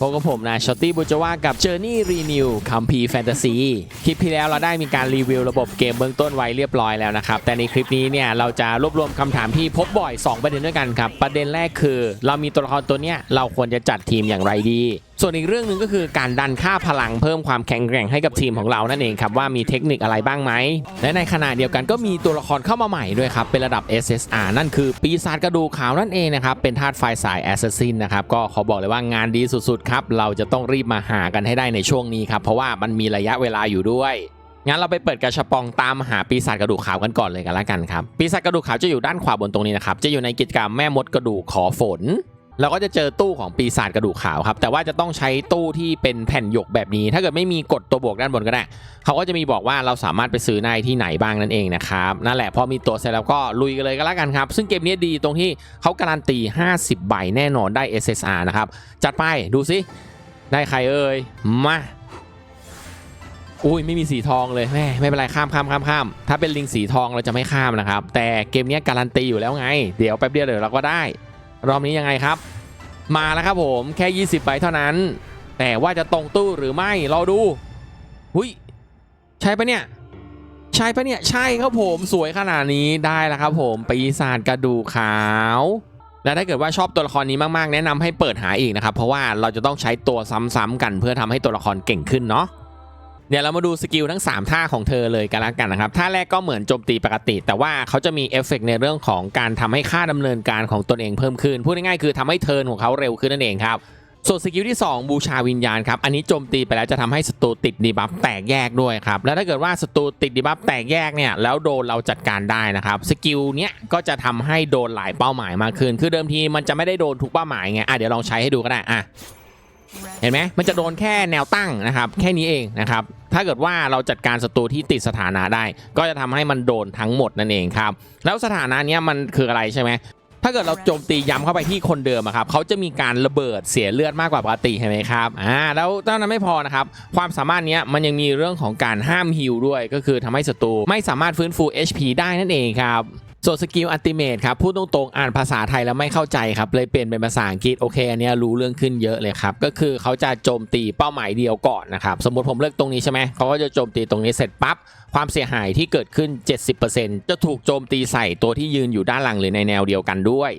พบกับผมนะชอตตี้บูจว่ากับ Journey Renew คัมพีแฟนตาซีคลิปที่แล้วเราได้มีการรีวิวระบบเกมเบื้องต้นไว้เรียบร้อยแล้วนะครับ แต่ในคลิปนี้เนี่ยเราจะรวบรวมคำถามที่พบบ่อย 2 ประเด็นด้วยกันครับ ประเด็นแรกคือ เรามีตัวละครตัวเนี้ยเราควรจะจัดทีมอย่างไรดี ส่วนอีกเรื่องหนึ่งก็คือการดันค่าพลังเพิ่มความแข็งแกร่งให้กับทีมของเรานั่นเองครับว่ามีเทคนิคอะไรบ้างไหมและในขณะเดียวกันก็มีตัวละครเข้ามาใหม่ด้วยครับเป็นระดับ SSR นั่นคือปีศาจกระดูกขาวนั่นเองนะครับเป็นธาตุไฟสายแอสซัสซินนะครับก็ขอบอกเลยว่างานดีสุดๆครับเราจะต้องรีบมาหากันให้ได้ในช่วงนี้ครับเพราะว่ามันมีระยะเวลาอยู่ด้วยงั้นเราไปเปิดกระชับปองตามหาปีศาจกระดูกขาวกันก่อนเลยกันละกันครับปีศาจกระดูกขาวจะอยู่ด้านขวาบนตรงนี้นะครับจะอยู่ในกิจกรรมแม่มดกระดูกขอฝน เราก็จะเจอตู้ของปีศาจกระดูกขาวครับ แต่ว่าจะต้องใช้ตู้ที่เป็นแผ่นหยกแบบนี้ ถ้าเกิดไม่มีกดตัวบวกด้านบนก็ได้ เขาก็จะมีบอกว่าเราสามารถไปซื้อในที่ไหนบ้างนั่นเองนะครับ นั่นแหละพอมีตัวเสร็จแล้วก็ลุยกันเลยก็แล้วกันครับ ซึ่งเกมนี้ดีตรงที่เขาการันตี 50 ใบแน่นอนได้ SSR นะครับ จัดไปดูสิ ได้ใครเอ่ย มา อุ้ยไม่มีสีทองเลยแม่ไม่เป็นไรข้ามข้ามข้ามข้ามถ้าเป็นลิงสีทองเราจะไม่ข้ามนะครับ แต่เกมนี้การันตีอยู่แล้วไง เดี๋ยวแป๊บเดียวเดี๋ยวเราก็ได้รอบนี้ยังไงครับ มาแล้วครับผมแค่ 20ใบเท่านั้น แต่ว่าจะตรงตู้หรือไม่รอดูหุยใช่ปะเนี่ย ใช่ปะเนี่ย ใช่ครับผมสวยขนาดนี้ได้แล้วครับผมปีศาจกระดูขาว และถ้าเกิดว่าชอบตัวละครนี้มากๆ แนะนำให้เปิดหาอีกนะครับ เพราะว่าเราจะต้องใช้ตัวซ้ำๆกันเพื่อทำให้ตัวละครเก่งขึ้นเนาะ เดี๋ยวเรามาดูสกิลทั้ง 3 ท่าของเธอเลยกันละกันนะครับ ท่าแรกก็เหมือนโจมตีปกติ แต่ว่าเขาจะมีเอฟเฟกต์ในเรื่องของการทำให้ค่าดำเนินการของตนเองเพิ่มขึ้น พูดง่ายๆคือทำให้เทิร์นของเขาเร็วขึ้นนั่นเองครับส่วนสกิลที่ 2 บูชาวิญญาณครับ อันนี้โจมตีไปแล้วจะทำให้ศัตรูติดดีบัฟแตกแยกด้วยครับ แล้วถ้าเกิดว่าศัตรูติดดีบัฟแตกแยกเนี่ยแล้วโดนเราจัดการได้นะครับ สกิลเนี้ยก็จะทำให้โดนหลายเป้าหมายมากขึ้น คือเดิมทีมันจะไม่ได้โดนทุกเป้าหมายไงอะเดี๋ยวลองใช้ให้ดูก็ได้อะ เห็นไหมมันจะโดนแค่แนวตั้งนะครับแค่นี้เองนะครับถ้าเกิดว่าเราจัดการศัตรูที่ติดสถานะได้ ก็จะทำให้มันโดนทั้งหมดนั่นเองครับแล้วสถานะนี้มันคืออะไรใช่ไหมถ้าเกิดเราโจมตีย้ำเข้าไปที่คนเดิมครับเขาจะมีการระเบิดเสียเลือดมากกว่าปกติเห็นไหมครับอ่าแล้วเท่านั้นไม่พอนะครับความสามารถนี้มันยังมีเรื่องของการห้ามฮิลด้วย ก็คือทำให้ศัตรูไม่สามารถฟื้นฟู HP ได้นั่นเองครับ ส่วนสกิลอัลติเมทครับพูดตรงๆอ่านภาษาไทยแล้วไม่เข้าใจครับ เลยเปลี่ยนเป็นภาษาอังกฤษโอเคอันนี้รู้เรื่องขึ้นเยอะเลยครับ ก็คือเขาจะโจมตีเป้าหมายเดียวก่อนนะครับสมมติผมเลือกตรงนี้ใช่ไหมเขาก็จะโจมตีตรงนี้เสร็จปั๊บความเสียหายที่เกิดขึ้น 70%จะถูกโจมตีใส่ตัวที่ยืนอยู่ด้านหลังหรือในแนวเดียวกันด้วย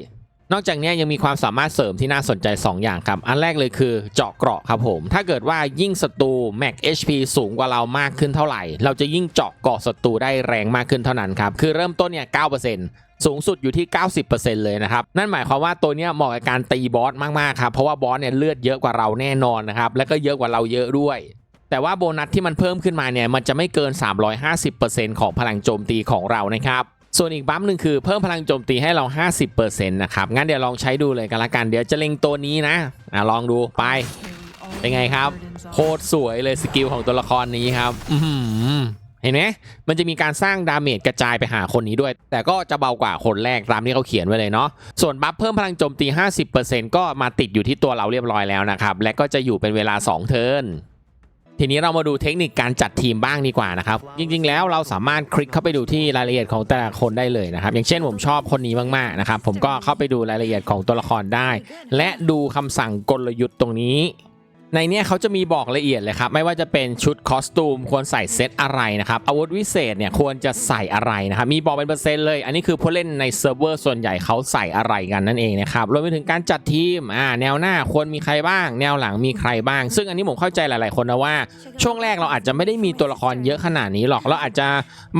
นอกจากนี้ยังมีความสามารถเสริมที่น่าสนใจ 2 อย่างครับ อันแรกเลยคือเจาะเกราะครับผม ถ้าเกิดว่ายิ่งศัตรูแม็ก HP สูงกว่าเรามากขึ้นเท่าไหร่ เราจะยิ่งเจาะเกราะศัตรูได้แรงมากขึ้นเท่านั้นครับ คือเริ่มต้นเนี่ย9%สูงสุดอยู่ที่ 90%เลยนะครับ นั่นหมายความว่าตัวเนี้ยเหมาะกับการตีบอสมากๆครับ เพราะว่าบอสเนี่ยเลือดเยอะกว่าเราแน่นอนนะครับ แล้วก็เยอะกว่าเราเยอะด้วยแต่ว่าโบนัสที่มันเพิ่มขึ้นมาเนี่ยมันจะไม่เกิน 350%ของพลังโจมตีของเรานะครับ ส่วนอีกบัฟหนึ่งคือเพิ่มพลังโจมตีให้เรา 50%นะครับ งั้นเดี๋ยวลองใช้ดูเลยกันละกัน เดี๋ยวจะเล็งตัวนี้นะอะลองดูไป เป็นไงครับ โคตรสวยเลยสกิลของตัวละครนี้ครับ อืเห็นไหมมันจะมีการสร้างดาเมจกระจายไปหาคนนี้ด้วย แต่ก็จะเบากว่าคนแรกตามที่เขาเขียนไว้เลยเนาะ ส่วนบัฟเพิ่มพลังโจมตี 50%ก็มาติดอยู่ที่ตัวเราเรียบร้อยแล้วนะครับ และก็จะอยู่เป็นเวลา 2 เทิร์น ทีนี้เรามาดูเทคนิคการจัดทีมบ้างดีกว่านะครับ จริงๆแล้วเราสามารถคลิกเข้าไปดูที่รายละเอียดของแต่ละคนได้เลยนะครับ อย่างเช่นผมชอบคนนี้มากๆนะครับ ผมก็เข้าไปดูรายละเอียดของตัวละครได้ และดูคำสั่งกลยุทธ์ตรงนี้ ในเนี้ยเขาจะมีบอกละเอียดเลยครับ ไม่ว่าจะเป็นชุดคอสตูมควรใส่เซตอะไรนะครับ อาวุธวิเศษเนี่ยควรจะใส่อะไรนะครับ มีบอกเป็นเปอร์เซ็นต์เลย อันนี้คือผู้เล่นในเซิร์ฟเวอร์ส่วนใหญ่เขาใส่อะไรกันนั่นเองนะครับ รวมไปถึงการจัดทีมอ่าแนวหน้าควรมีใครบ้าง แนวหลังมีใครบ้าง ซึ่งอันนี้ผมเข้าใจหลาย ๆ คนนะว่า ช่วงแรกเราอาจจะไม่ได้มีตัวละครเยอะขนาดนี้หรอก เราอาจจะ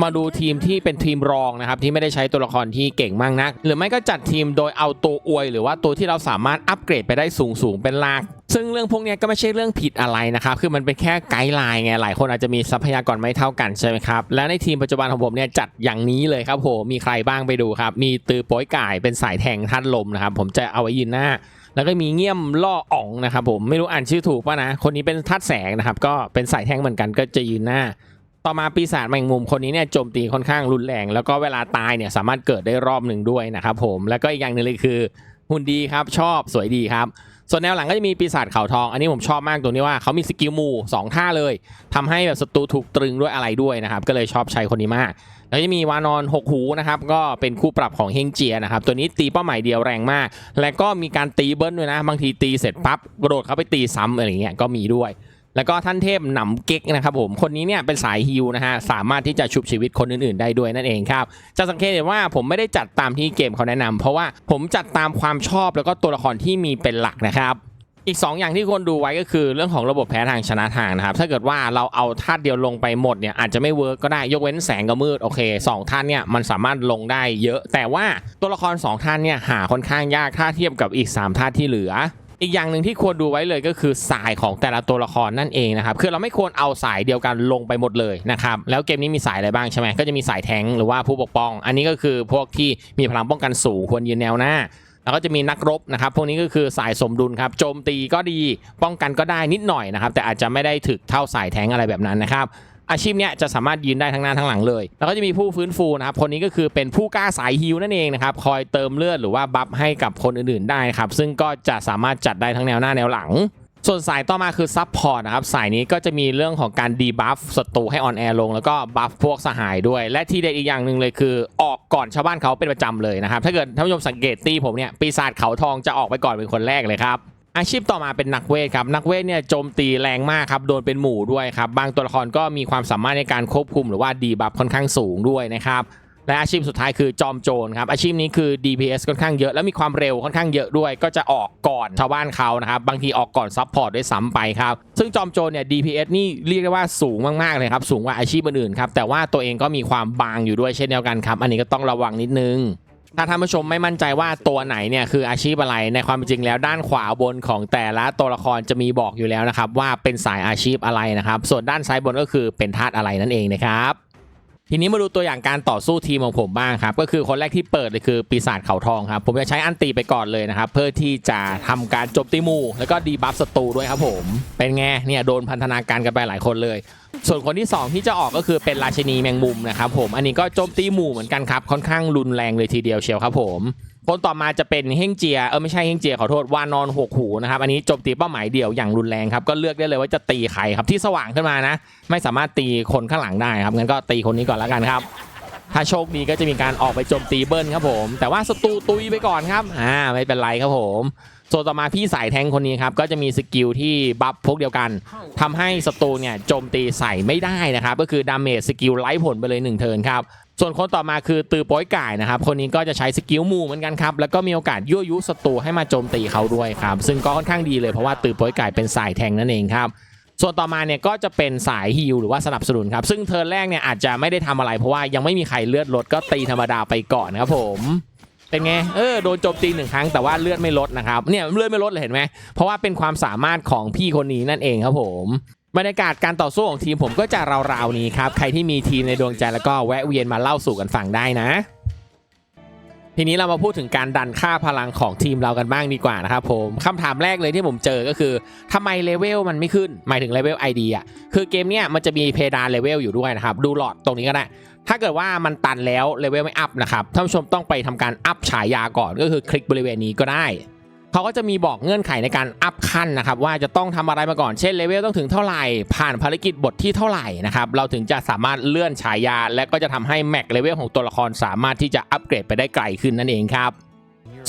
มาดูทีมที่เป็นทีมรองนะครับที่ไม่ได้ใช้ตัวละครที่เก่งมากนัก หรือไม่ก็จัดทีมโดยเอาตัวอวย หรือว่าตัวที่เราสามารถอัปเกรดไปได้สูงสูงๆเป็นหลัก ซึ่งเรื่องพวกนี้ก็ไม่ใช่เรื่องผิดอะไรนะครับ คือมันเป็นแค่ไกด์ไลน์ไง หลายคนอาจจะมีทรัพยากรไม่เท่ากันใช่ไหมครับ และในทีมปัจจุบันของผมเนี่ยจัดอย่างนี้เลยครับผม มีใครบ้างไปดูครับ มีตือโป้ยก่ายเป็นสายแทงท่านลมนะครับ ผมจะเอาไว้ยืนหน้า แล้วก็มีเงี่ยมล่ออ่องนะครับผม ไม่รู้อ่านชื่อถูกป่ะนะ คนนี้เป็นทัดแสงนะครับ ก็เป็นสายแทงเหมือนกันก็จะยืนหน้า ต่อมาปีศาจแมงมุมคนนี้เนี่ยโจมตีค่อนข้างรุนแรง แล้วก็เวลาตายเนี่ยสามารถเกิดได้รอบหนึ่งด้วยนะครับผม แล้วก็อีกอย่างหนึ่งเลยคือหุ่นดีครับชอบสวยดีครับ ส่วนแนวหลังก็จะมีปีศาจเขาทอง อันนี้ผมชอบมากตรงที่ว่าเขามีสกิลมูสองท่าเลยทำให้แบบศัตรูถูกตรึงด้วยอะไรด้วยนะครับ ก็เลยชอบใช้คนนี้มาก แล้วจะมีวานอน6หูนะครับ ก็เป็นคู่ปรับของเฮงเจียนะครับ ตัวนี้ตีเป้าหมายเดียวแรงมาก และก็มีการตีเบิ้ลด้วยนะ บางทีตีเสร็จปั๊บกระโดดเข้าไปตีซ้ำอะไรเงี้ยก็มีด้วย แล้วก็ท่านเทพหนำเก๊กนะครับผมคนนี้เนี่ยเป็นสายฮิลนะฮะสามารถที่จะชุบชีวิตคนอื่นๆได้ด้วยนั่นเองครับจะสังเกตเห็นว่าผมไม่ได้จัดตามที่เกมเขาแนะนำเพราะว่าผมจัดตามความชอบแล้วก็ตัวละครที่มีเป็นหลักนะครับอีก 2 อย่างที่ควรดูไว้ก็คือเรื่องของระบบแพ้ทางชนะทางนะครับถ้าเกิดว่าเราเอาธาตุเดียวลงไปหมดเนี่ยอาจจะไม่เวิร์กก็ได้ยกเว้นแสงกับมืดโอเค2ท่านเนี่ยมันสามารถลงได้เยอะ แต่ว่าตัวละคร2ท่านเนี่ยหาค่อนข้างยากถ้าเทียบกับอีก3ท่าที่เหลือ อีกอย่างหนึ่งที่ควรดูไว้เลยก็คือสายของแต่ละตัวละครนั่นเองนะครับคือเราไม่ควรเอาสายเดียวกันลงไปหมดเลยนะครับแล้วเกมนี้มีสายอะไรบ้างใช่ไหมก็จะมีสายแทงหรือว่าผู้ปกป้อง อันนี้ก็คือพวกที่มีพลังป้องกันสูงควรยืนแนวหน้าแล้วก็จะมีนักรบนะครับ พวกนี้ก็คือสายสมดุลครับ โจมตีก็ดี ป้องกันก็ได้นิดหน่อยนะครับ แต่อาจจะไม่ได้ถึกเท่าสายแทงอะไรแบบนั้นนะครับ อาชีพเนี้ยจะสามารถยืนได้ทั้งหน้าทั้งหลังเลย แล้วก็จะมีผู้ฟื้นฟูนะครับคนนี้ก็คือเป็นผู้กล้าสายฮิวนั่นเองนะครับคอยเติมเลือดหรือว่าบัฟให้กับคนอื่นๆได้ครับซึ่งก็จะสามารถจัดได้ทั้งแนวหน้าแนวหลังส่วนสายต่อมาคือซับพอร์ตนะครับสายนี้ก็จะมีเรื่องของการดีบัฟศัตรูให้ออนแอร์ลง แล้วก็บัฟพวกสหายด้วย และที่เด็ดอีกอย่างหนึ่งเลยคือ ออกก่อนชาวบ้านเขาเป็นประจำเลยนะครับ ถ้าเกิดท่านผู้ชมสังเกตตีผมเนี่ยปีศาจเขาทองจะออกไปก่อนเป็นคนแรกเลยครับ อาชีพต่อมาเป็นนักเวทครับนักเวทเนี่ยโจมตีแรงมากครับโดนเป็นหมู่ด้วยครับบางตัวละครก็มีความสามารถในการควบคุมหรือว่าดีบัฟค่อนข้างสูงด้วยนะครับและอาชีพสุดท้ายคือจอมโจรครับอาชีพนี้คือ DPS ค่อนข้างเยอะและมีความเร็วค่อนข้างเยอะด้วย ก็จะออกก่อนชาวบ้านเขานะครับบางทีออกก่อนซับพอร์ตด้วยซ้ำไปครับซึ่งจอมโจรเนี่ย DPS นี่เรียกได้ว่าสูงมากๆเลยครับสูงกว่าอาชีพอื่นๆครับแต่ว่าตัวเองก็มีความบางอยู่ด้วยเช่นเดียวกันครับอันนี้ก็ต้องระวังนิดนึง ถ้าท่านผู้ชมไม่มั่นใจว่าตัวไหนเนี่ยคืออาชีพอะไรในความเป็นจริงแล้วด้านขวาบนของแต่ละตัวละครจะมีบอกอยู่แล้วนะครับว่าเป็นสายอาชีพอะไรนะครับ ส่วนด้านซ้ายบนก็คือเป็นธาตุอะไรนั่นเองนะครับ ทีนี้มาดูตัวอย่างการต่อสู้ทีมของผมบ้างครับ ก็คือคนแรกที่เปิดเลยคือปีศาจเขาทองครับ ผมจะใช้อันตีไปก่อนเลยนะครับ เพื่อที่จะทำการจบตีมู่แล้วก็ดีบัฟศัตรูด้วยครับผม เป็นไงเนี่ยโดนพันธนาการกันไปหลายคนเลย ส่วนคนที่ 2 ที่จะออกก็คือเป็นราชินีแมงมุมนะครับผมอันนี้ก็โจมตีหมู่เหมือนกันครับค่อนข้างรุนแรงเลยทีเดียวเชียวครับผม คนต่อมาจะเป็นเฮงเจียเออไม่ใช่เฮงเจียขอโทษวานอนหกหูนะครับอันนี้โจมตีเป้าหมายเดี่ยวอย่างรุนแรงครับก็เลือกได้เลยว่าจะตีใครครับที่สว่างขึ้นมานะ ไม่สามารถตีคนข้างหลังได้ครับงั้นก็ตีคนนี้ก่อนแล้วกันครับ ถ้าโชคดีก็จะมีการออกไปโจมตีเบิ้ลครับผม แต่ว่าศัตรูตุยไปก่อนครับอ่าไม่เป็นไรครับผม ส่วนต่อมาพี่สายแทงคนนี้ครับ ก็จะมีสกิลที่บัฟพวกเดียวกันทำให้ศัตรูเนี่ยโจมตีใส่ไม่ได้นะครับ ก็คือดาเมจสกิลไร้ผลไปเลย1เทิร์นครับ ส่วนคนต่อมาคือตือป้อยก่ายนะครับ คนนี้ก็จะใช้สกิลมูเหมือนกันครับ แล้วก็มีโอกาสยั่วยุศัตรูให้มาโจมตีเขาด้วยครับ ซึ่งก็ค่อนข้างดีเลยเพราะว่าตือป้อยก่ายเป็นสายแทงนั่นเองครับส่วนต่อมาเนี่ยก็จะเป็นสายฮิลหรือว่าสนับสนุนครับ ซึ่งเทิร์นแรกเนี่ยอาจจะไม่ได้ทำอะไรเพราะว่ายังไม่มีใครเลือดลดก็ตีธรรมดาไปก่อนครับผม เป็นไง เออ โดนโจมตีหนึ่งครั้งแต่ว่าเลือดไม่ลดนะครับ เนี่ยเลือดไม่ลดเลยเห็นไหม เพราะว่าเป็นความสามารถของพี่คนนี้นั่นเองครับผมบรรยากาศการต่อสู้ของทีมผมก็จะราวๆนี้ครับ ใครที่มีทีมในดวงใจแล้วก็แวะเวียนมาเล่าสู่กันฟังได้นะ ทีนี้เรามาพูดถึงการดันค่าพลังของทีมเรากันบ้างดีกว่านะครับผมคำถามแรกเลยที่ผมเจอก็คือทำไมเลเวลมันไม่ขึ้น หมายถึงเลเวล ID อะ คือเกมเนี้ยมันจะมีเพดานเลเวลอยู่ด้วยนะครับ ดูหลอดตรงนี้ก็ได้ ถ้าเกิดว่ามันตันแล้วเลเวลไม่อัพนะครับท่านผู้ชมต้องไปทำการอัพฉายาก่อนก็คือคลิกบริเวณนี้ก็ได้เขาก็จะมีบอกเงื่อนไขในการอัพขั้นนะครับว่าจะต้องทำอะไรมาก่อนเช่นเลเวลต้องถึงเท่าไหร่ ผ่านภารกิจบทที่เท่าไหร่นะครับเราถึงจะสามารถเลื่อนฉายา และก็จะทำให้แม็กเลเวลของตัวละครสามารถที่จะอัปเกรดไปได้ไกลขึ้นนั่นเองครับ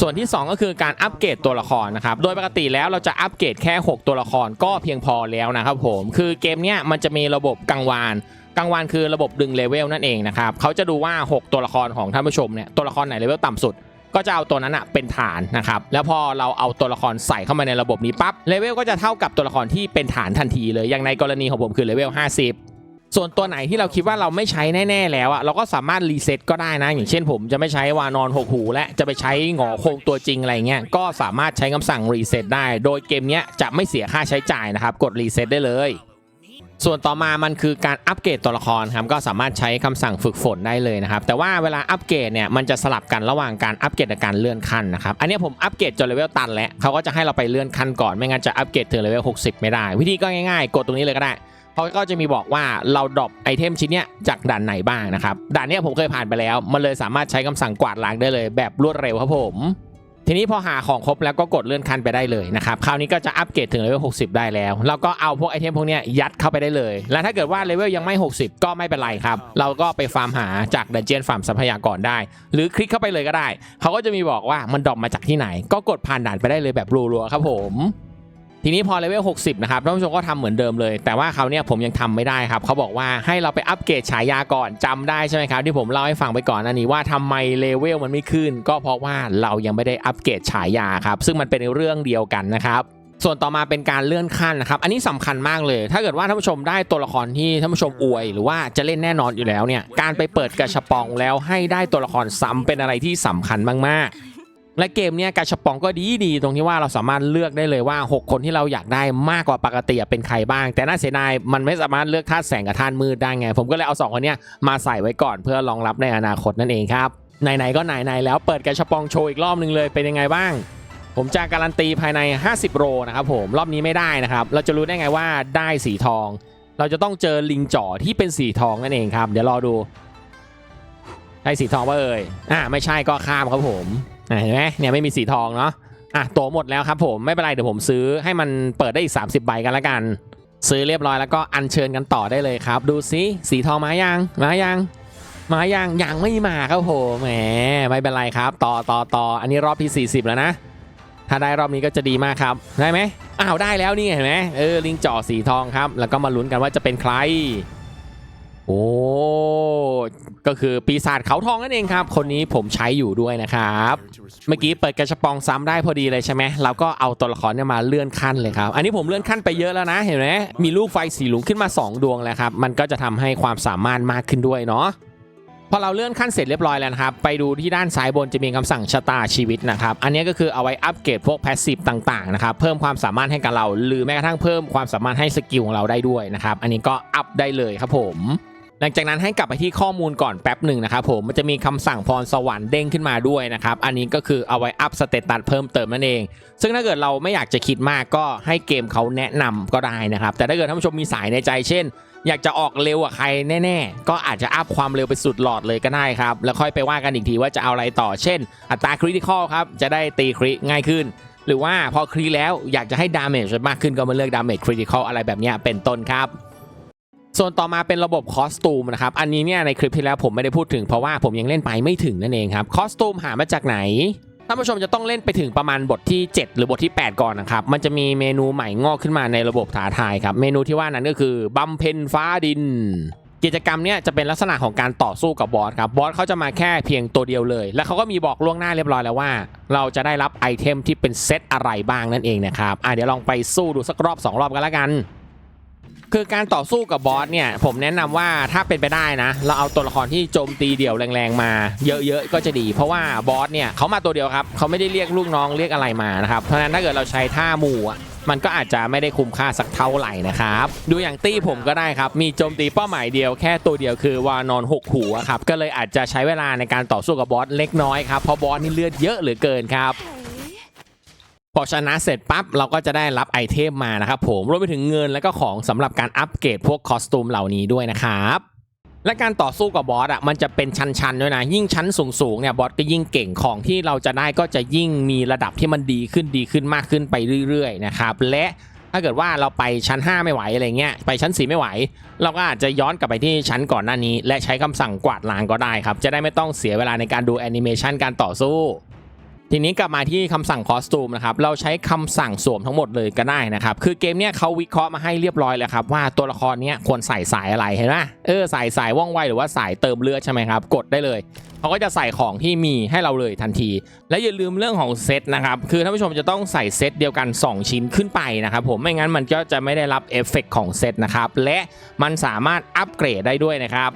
ส่วนที่ 2 ก็คือการอัปเกรดตัวละครนะครับ โดยปกติแล้วเราจะอัปเกรดแค่ 6 ตัวละครก็เพียงพอแล้วนะครับผม คือเกมเนี้ยมันจะมีระบบกลางวาน กลางวันคือระบบดึงเลเวลนั่นเองนะครับเขาจะดูว่า 6 ตัวละครของท่านผู้ชมเนี่ยตัวละครไหนเลเวลต่ำสุด ก็จะเอาตัวนั้นอะเป็นฐานนะครับแล้วพอเราเอาตัวละครใส่เข้ามาในระบบนี้ปั๊บเลเวลก็จะเท่ากับตัวละครที่เป็นฐานทันทีเลยอย่างในกรณีของผมคือเลเวล50ส่วนตัวไหนที่เราคิดว่าเราไม่ใช้แน่ ๆ แล้วอะเราก็สามารถรีเซ็ตก็ได้นะ อย่างเช่นผมจะไม่ใช้วานอนหกหูและจะไปใช้หงอโคงตัวจริงอะไรเงี้ยก็สามารถใช้คำสั่งรีเซ็ตได้ โดยเกมเนี้ยจะไม่เสียค่าใช้จ่ายนะครับ กดรีเซ็ตได้เลย ส่วนต่อมามันคือการอัปเกรดตัวละครครับก็สามารถใช้คำสั่งฝึกฝนได้เลยนะครับแต่ว่าเวลาอัปเกรดเนี่ยมันจะสลับกันระหว่างการอัปเกรดกับการเลื่อนขั้นนะครับอันนี้ผมอัปเกรดจนเลเวลตันแล้วเขาก็จะให้เราไปเลื่อนขั้นก่อนไม่งั้นจะอัปเกรดถึงเลเวล60 ไม่ได้ วิธีก็ง่ายๆ กดตรงนี้เลยก็ได้เขาก็จะมีบอกว่าเราดรอปไอเทมชิ้นเนี้ยจากด่านไหนบ้างนะครับด่านเนี้ยผมเคยผ่านไปแล้ว มันเลยสามารถใช้คำสั่งกวาดล้างได้เลย แบบรวดเร็วครับผม ทีนี้พอหาของครบแล้วก็กดเลื่อนขั้นไปได้เลยนะครับ คราวนี้ก็จะอัปเกรดถึงเลเวล 60 ได้แล้ว เราก็เอาพวกไอเทมพวกนี้ยยัดเข้าไปได้เลย และถ้าเกิดว่าเลเวลยังไม่ 60 ก็ไม่เป็นไรครับ เราก็ไปฟาร์มหาจากดันเจียนฟาร์มทรัพยากรได้ หรือคลิกเข้าไปเลยก็ได้ เขาก็จะมีบอกว่ามันดรอปมาจากที่ไหน ก็กดผ่านด่านไปได้เลยแบบรัวๆครับผม ทีนี้พอเลเวล 60 นะครับท่านผู้ชมก็ทำเหมือนเดิมเลย แต่ว่าคราเนี้ยผมยังทำไม่ได้ครับ เขาบอกว่าให้เราไปอัปเกรดฉายาก่อนจำได้ใช่ไหมครับ ที่ผมเล่าให้ฟังไปก่อนอันนี้ว่าทำไมเลเวลมันไม่ขึ้น ก็เพราะว่าเรายังไม่ได้อัปเกรดฉายาครับ ซึ่งมันเป็นเรื่องเดียวกันนะครับส่วนต่อมาเป็นการเลื่อนขั้นนะครับ อันนี้สำคัญมากเลย ถ้าเกิดว่าท่านผู้ชมได้ตัวละครที่ท่านผู้ชมอวย หรือว่าจะเล่นแน่นอนอยู่แล้วเนี่ย การไปเปิดกระชับปองแล้วให้ได้ตัวละครซ้ำเป็นอะไรที่สำคัญมากๆ และเกมเนี้ยกาชปองก็ดีดีตรงที่ว่าเราสามารถเลือกได้เลยว่า 6 คนที่เราอยากได้มากกว่าปกติเป็นใครบ้าง แต่น่าเสียดายมันไม่สามารถเลือกธาตุแสงกับธาตุมืดได้ไง ผมก็เลยเอา 2 คนเนี้ยมาใส่ไว้ก่อนเพื่อรองรับในอนาคตนั่นเองครับไหนๆก็ไหนๆแล้วเปิดกาชปองโชว์อีกรอบนึงเลยเป็นยังไงบ้าง ผมจะการันตีภายใน 50 โรนะครับผมรอบนี้ไม่ได้นะครับเราจะรู้ได้ไงว่าได้สีทอง เราจะต้องเจอลิงจ่อที่เป็นสีทองนั่นเองครับ เดี๋ยวรอดูได้สีทองป่ะเอ่ยอ่าไม่ใช่ก็ข้ามครับผม เห็นไหมเนี่ยไม่มีสีทองเนาะอะตัวหมดแล้วครับผมไม่เป็นไรเดี๋ยวผมซื้อให้มันเปิดได้อีก 30 ใบกันละกัน ซื้อเรียบร้อยแล้วก็อัญเชิญกันต่อได้เลยครับ ดูซิสีทองมายังมายังมายังยังไม่มาครับผมแหมไม่เป็นไรครับ ต่อต่อต่ออันนี้รอบที่ 40 แล้วนะถ้าได้รอบนี้ก็จะดีมากครับได้ไหมอ้าวได้แล้วนี่เห็นไหมเออลิงจ่อสีทองครับ แล้วก็มาลุ้นกันว่าจะเป็นใคร โอ้ก็คือปีศาจเขาทองนั่นเองครับ คนนี้ผมใช้อยู่ด้วยนะครับ เมื่อกี้เปิดกระชปองซ้ำได้พอดีเลยใช่ไหมเราก็เอาตัวละครเนี่ยมาเลื่อนขั้นเลยครับ อันนี้ผมเลื่อนขั้นไปเยอะแล้วนะเห็นไหมมีลูกไฟสีหลุงขึ้นมา 2 ดวงแล้วครับ มันก็จะทำให้ความสามารถมากขึ้นด้วยเนาะพอเราเลื่อนขั้นเสร็จเรียบร้อยแล้วนะครับ ไปดูที่ด้านซ้ายบนจะมีคำสั่งชะตาชีวิตนะครับ อันนี้ก็คือเอาไว้อัปเกรดพวกแพสซีฟต่างๆนะครับ เพิ่มความสามารถให้กับเรา หรือแม้กระทั่งเพิ่มความสามารถให้สกิลของเราได้ด้วยนะครับ อันนี้ก็อัพได้เลยครับผม หลังจากนั้นให้กลับไปที่ข้อมูลก่อนแป๊บหนึ่งนะครับผมมันจะมีคำสั่งพรสวรรค์เด้งขึ้นมาด้วยนะครับ อันนี้ก็คือเอาไว้อัพสเตตัสเพิ่มเติมนั่นเอง ซึ่งถ้าเกิดเราไม่อยากจะคิดมากก็ให้เกมเขาแนะนำก็ได้นะครับ แต่ถ้าเกิดท่านผู้ชมมีสายในใจเช่น อยากจะออกเร็วกว่าใครแน่ ๆ ก็อาจจะอัพความเร็วไปสุดหลอดเลยก็ได้ครับ แล้วค่อยไปว่ากันอีกทีว่าจะเอาอะไรต่อ เช่น อัตราคริติคอลครับจะได้ตีคริง่ายขึ้น หรือว่าพอคริแล้วอยากจะให้ดาเมจมากขึ้นก็มาเลือกดาเมจคริติคอลอะไรแบบนี้เป็นต้นครับ ส่วนต่อมาเป็นระบบคอสตูมนะครับ อันนี้เนี่ยในคลิปที่แล้วผมไม่ได้พูดถึงเพราะว่าผมยังเล่นไปไม่ถึงนั่นเองครับ คอสตูมหามาจากไหน ท่านผู้ชมจะต้องเล่นไปถึงประมาณบทที่ 7 หรือบทที่ 8 ก่อนนะครับ มันจะมีเมนูใหม่งอกขึ้นมาในระบบท้าทายครับ เมนูที่ว่านั้นก็คือบำเพ็ญฟ้าดิน กิจกรรมเนี้ยจะเป็นลักษณะของการต่อสู้กับบอสครับ บอสเขาจะมาแค่เพียงตัวเดียวเลย แล้วเขาก็มีบอกล่วงหน้าเรียบร้อยแล้วว่า เราจะได้รับไอเทมที่เป็นเซตอะไรบ้างนั่นเองนะครับ อะเดี๋ยวลองไปสู้ดูสักรอบ 2 รอบกันละกัน คือการต่อสู้กับบอสเนี่ย ผมแนะนำว่าถ้าเป็นไปได้นะ เราเอาตัวละครที่โจมตีเดี่ยวแรงๆ มาเยอะๆ ก็จะดี เพราะว่าบอสเนี่ยเขามาตัวเดียวครับเขาไม่ได้เรียกลูกน้องเรียกอะไรมานะครับ เพราะฉะนั้นถ้าเกิดเราใช้ท่าหมู่อะมันก็อาจจะไม่ได้คุ้มค่าสักเท่าไหร่นะครับ ดูอย่างตี้ผมก็ได้ครับ มีโจมตีเป้าหมายเดียวแค่ตัวเดียวคือวานอนหกหัวครับก็เลยอาจจะใช้เวลาในการต่อสู้กับบอสเล็กน้อยครับเพราะบอสนี่เลือดเยอะเหลือเกินครับ พอชนะเสร็จปั๊บเราก็จะได้รับไอเทมมานะครับผมรวมไปถึงเงินและก็ของสำหรับการอัปเกรดพวกคอสตูมเหล่านี้ด้วยนะครับและการต่อสู้กับบอสอะมันจะเป็นชั้นๆด้วยนะยิ่งชั้นสูงๆเนี่ยบอสก็ยิ่งเก่งของที่เราจะได้ก็จะยิ่งมีระดับที่มันดีขึ้นดีขึ้นมากขึ้นไปเรื่อยๆนะครับและถ้าเกิดว่าเราไปชั้น 5 ไม่ไหวอะไรเงี้ยไปชั้น 4 ไม่ไหว เราก็อาจจะย้อนกลับไปที่ชั้นก่อนหน้านี้ และใช้คำสั่งกวาดล้างก็ได้ครับจะได้ไม่ต้องเสียเวลาในการดูแอนิเมชันการต่อสู้ ทีนี้กลับมาที่คำสั่งคอสตูมนะครับ เราใช้คำสั่งสวมทั้งหมดเลยก็ได้นะครับ คือเกมเนี้ยเขาวิเคราะห์มาให้เรียบร้อยแล้วครับ ว่าตัวละครเนี้ยควรใส่สายอะไรเห็นไหมเออใส่สายว่องไวหรือว่าสายเติมเลือดใช่ไหมครับกดได้เลยเขาก็จะใส่ของที่มีให้เราเลยทันที และอย่าลืมเรื่องของเซตนะครับ คือท่านผู้ชมจะต้องใส่เซตเดียวกัน 2 ชิ้นขึ้นไปนะครับผม ไม่งั้นมันก็จะไม่ได้รับเอฟเฟกต์ของเซตนะครับ และมันสามารถอัปเกรดได้ด้วยนะครับ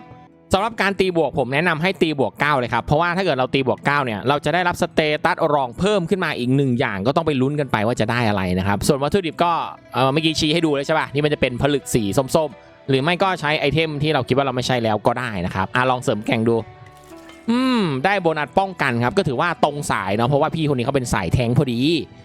สำหรับการตีบวกผมแนะนำให้ตีบวก 9 เลยครับ เพราะว่าถ้าเกิดเราตีบวก 9 เนี่ย เราจะได้รับสเตตัสรองเพิ่มขึ้นมาอีกหนึ่งอย่างก็ต้องไปลุ้นกันไปว่าจะได้อะไรนะครับ ส่วนวัตถุดิบก็เมื่อกี้ชี้ให้ดูเลยใช่ป่ะนี่มันจะเป็นผลึกสีส้มๆ หรือไม่ก็ใช้ไอเทมที่เราคิดว่าเราไม่ใช่แล้วก็ได้นะครับอะลองเสริมแข่งดูอืมได้โบนัสป้องกันครับ ก็ถือว่าตรงสายเนาะเพราะว่าพี่คนนี้เขาเป็นสายแทงพอดี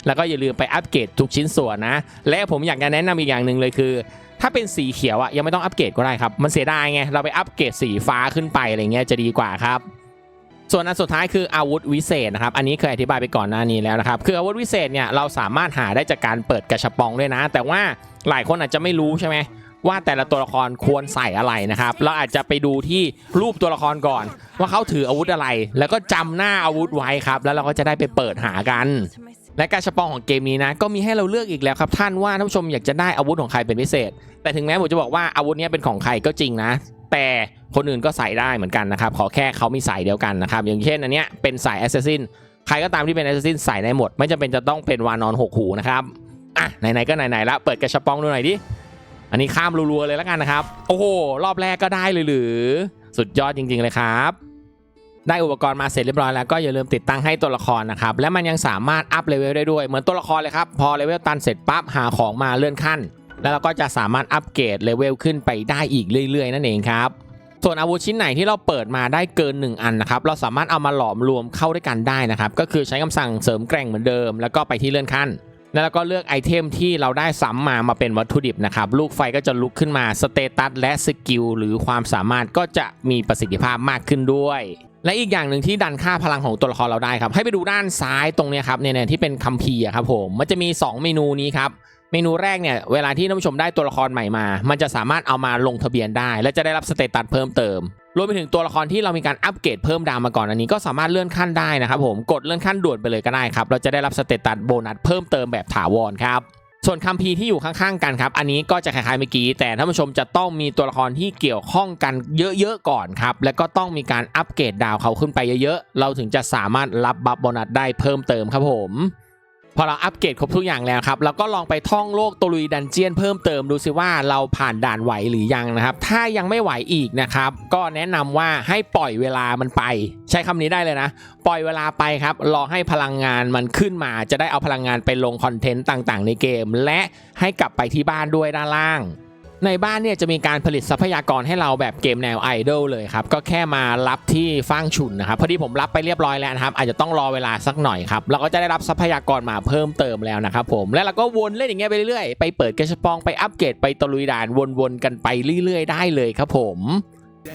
แล้วก็อย่าลืมไปอัปเกรดทุกชิ้นส่วนนะ และผมอยากจะแนะนำอีกอย่างหนึ่งเลยคือ ถ้าเป็นสีเขียวอะยังไม่ต้องอัปเกรดก็ได้ครับ มันเสียดายไง เราไปอัปเกรดสีฟ้าขึ้นไปอะไรเงี้ยจะดีกว่าครับ ส่วนอันสุดท้ายคืออาวุธวิเศษนะครับ อันนี้เคยอธิบายไปก่อนหน้านี้แล้วนะครับ คืออาวุธวิเศษเนี่ยเราสามารถหาได้จากการเปิดกระชับปองด้วยนะ แต่ว่าหลายคนอาจจะไม่รู้ใช่ไหมว่าแต่ละตัวละครควรใส่อะไรนะครับ เราอาจจะไปดูที่รูปตัวละครก่อน ว่าเขาถืออาวุธอะไร แล้วก็จำหน้าอาวุธไว้ครับ แล้วเราก็จะได้ไปเปิดหากัน และการชปองของเกมนี้นะก็มีให้เราเลือกอีกแล้วครับท่านว่าท่านผู้ชมอยากจะได้อาวุธของใครเป็นพิเศษ แต่ถึงแม้ผมจะบอกว่าอาวุธนี้เป็นของใครก็จริงนะ แต่คนอื่นก็ใส่ได้เหมือนกันนะครับขอแค่เขามีสายเดียวกันนะครับอย่างเช่นอันเนี้ยเป็นสายแอสซัสซินใครก็ตามที่เป็นแอสซัสซินใส่ได้หมด ไม่จำเป็นจะต้องเป็นวานอนหกหูนะครับอะไหนๆก็ไหนๆละเปิดกระชับปองดูหน่อยดิอันนี้ข้ามรัวๆเลยแล้วกันนะครับ โอ้โหรอบแรกก็ได้เลยหรือ สุดยอดจริง ๆเลยครับ ได้อุปกรณ์มาเสร็จเรียบร้อยแล้วก็อย่าลืมติดตั้งให้ตัวละครนะครับและมันยังสามารถอัพเลเวลได้ด้วยเหมือนตัวละครเลยครับพอเลเวลตันเสร็จปั๊บหาของมาเลื่อนขั้น แล้วเราก็จะสามารถอัปเกรดเลเวลขึ้นไปได้อีกเรื่อย ๆ นั่นเองครับส่วนอาวุธชิ้นไหนที่เราเปิดมาได้เกิน 1 อันนะครับเราสามารถเอามาหลอมรวมเข้าด้วยกันได้นะครับก็คือใช้คำสั่งเสริมแกร่งเหมือนเดิม แล้วก็ไปที่เลื่อนขั้น แล้วก็เลือกไอเทมที่เราได้ซ้ำมามาเป็นวัตถุดิบนะครับ ลูกไฟก็จะลุกขึ้นมาสเตตัสและสกิลหรือความสามารถก็จะมีประสิทธิภาพมากขึ้นด้วย และอีกอย่างหนึ่งที่ดันค่าพลังของตัวละครเราได้ครับ ให้ไปดูด้านซ้ายตรงนี้ครับเนี่ยที่เป็นคัมภีร์อะครับผมมันจะมี 2 เมนูนี้ครับเมนูแรกเนี่ยเวลาที่ท่านผู้ชมได้ตัวละครใหม่มา มันจะสามารถเอามาลงทะเบียนได้ และจะได้รับสเตตัสเพิ่มเติม รวมไปถึงตัวละครที่เรามีการอัปเกรดเพิ่มดาวมาก่อนอันนี้ก็สามารถเลื่อนขั้นได้นะครับผมกดเลื่อนขั้นด่วนไปเลยก็ได้ครับเราจะได้รับสเตตัสโบนัสเพิ่มเติมแบบถาวรครับส่วนคัมภีร์ที่อยู่ข้างๆกันครับ อันนี้ก็จะคล้ายๆเมื่อกี้ แต่ท่านผู้ชมจะต้องมีตัวละครที่เกี่ยวข้องกันเยอะๆก่อนครับ แล้วก็ต้องมีการอัปเกรดดาวเขาขึ้นไปเยอะๆ เราถึงจะสามารถรับบัฟโบนัสได้เพิ่มเติมครับผม พอเราอัปเกรดครบทุกอย่างแล้วครับเราก็ลองไปท่องโลกตลุยดันเจียนเพิ่มเติมดูสิว่าเราผ่านด่านไหวหรือยังนะครับ ถ้ายังไม่ไหวอีกนะครับ ก็แนะนำว่าให้ปล่อยเวลามันไป ใช้คำนี้ได้เลยนะ ปล่อยเวลาไปครับ รอให้พลังงานมันขึ้นมา จะได้เอาพลังงานไปลงคอนเทนต์ต่างๆ ในเกม และให้กลับไปที่บ้านด้วยด้านล่าง ในบ้านเนี่ยจะมีการผลิตทรัพยากรให้เราแบบเกมแนวไอดอลเลยครับ ก็แค่มารับที่ฟางฉุนนะครับ พอดีผมรับไปเรียบร้อยแล้วนะครับ อาจจะต้องรอเวลาสักหน่อยครับ เราก็จะได้รับทรัพยากรมาเพิ่มเติมแล้วนะครับผม และเราก็วนเล่นอย่างเงี้ยไปเรื่อยๆ ไปเปิดกระชปองไปอัปเกรดไปตะลุยด่านวนๆกันไปเรื่อยๆ ได้เลยครับผม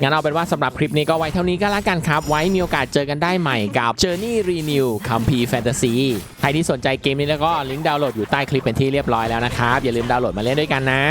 งั้นเอาเป็นว่าสำหรับคลิปนี้ก็ไว้เท่านี้ก็แล้วกันครับ ไว้มีโอกาสเจอกันได้ใหม่กับ Journey Renew คัมภีร์แฟนตาซีใครที่สนใจเกมนี้แล้วก็ลิงก์ดาวน์โหลดอยู่ใต้คลิปเป็นที่เรียบร้อยแล้วนะครับ อย่าลืมดาวน์โหลดมาเล่นด้วยกันนะ